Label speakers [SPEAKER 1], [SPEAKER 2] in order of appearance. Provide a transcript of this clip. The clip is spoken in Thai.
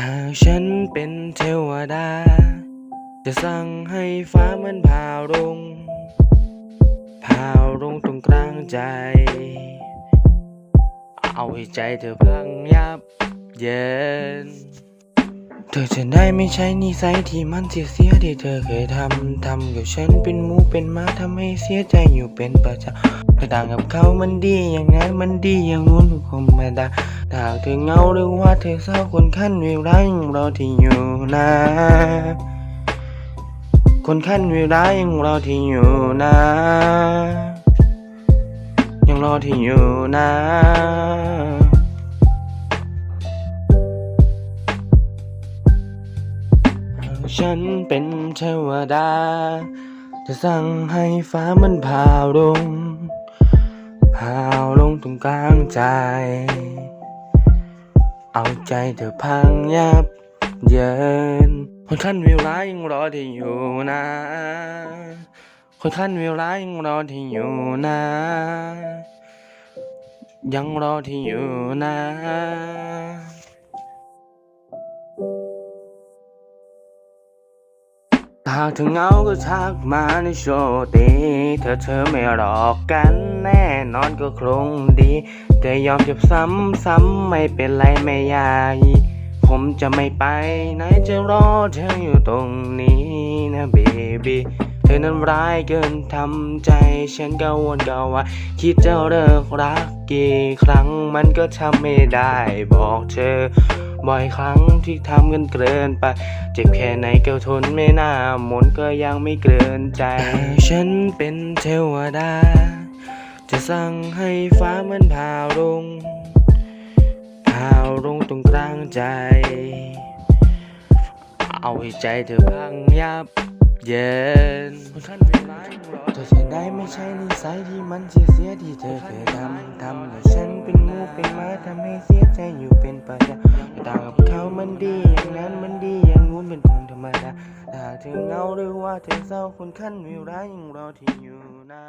[SPEAKER 1] ถ้าฉันเป็นเทวดา จะสั่งให้ฟ้ามันผ่าลงผ่าลงตรงกลางใจ เอาให้ใจเธอพังยับเย็น ธอจะได้ไม่ใช่นิสัยที่มันเสียเสียที่เธอเคยทำทำกับฉันเป็นมูเป็นมาทำให้เสียใจอยู่เป็นประจำแต่ต่างกับเขามันดีอย่างนั้นมันดีอย่างนู้นธรรมดาถ้าเธอเหงาหรือว่าเธอเศร้าคนขั้นเวลายังรอที่อยู่นะ คนขั้นเวลายังรอที่อยู่นะยังรอที่อยู่นะ ฉันเป็นเทวดา จะสั่งให้ฟ้ามันผ่าลงผ่าลงตรงกลางใจ เอาใจเธอพังยับเยิน คนขั้นวิวร้ายยังรอที่อยู่นะ คนขั้นวิวร้ายยังรอที่อยู่นะ ยังรอที่อยู่นะ หากเธอเหงาก็ทักมาในโชตีเธอเธอไม่หลอกกันแน่นอนก็คงดีแต่ยอมเจ็บซ้ำซ้ำไม่เป็นไรไม่ยากผมจะไม่ไปไหนจะรอเธออยู่ตรงนี้นะเบบีเธอนั้นร้ายเกินทำใจฉันกังวลกังวาคิดจะเลิกรักกี่ครั้งมันก็ทำไม่ได้บอกเธอ บ่อยครั้งที่ทำกันเกินไป เจ็บแค่ไหนก็ทนไม่น่าหมนก็ยังไม่เกินใจ ฉันเป็นเทวดา จะสั่งให้ฟ้ามันผ่าลงผ่าลงตรงกลางใจ เอาให้ใจเธอพังยับเย็นท่านเป็นร้ายเธอจะได้ไม่ใช่นิสัยที่มันเสียเสียที่เธอเคยทำทำให้ฉันเป็น ไป็นมาทำให้เสียใจอยู่เป็นประจำต่างกับเขามันดีอย่างนั้นมันดีอย่างงู้นเป็นคนธรรมดาถ้าเธอเหงาหรือว่าเธอเศร้าคนขั้นวิวร้ายยังรอที่อยู่นะ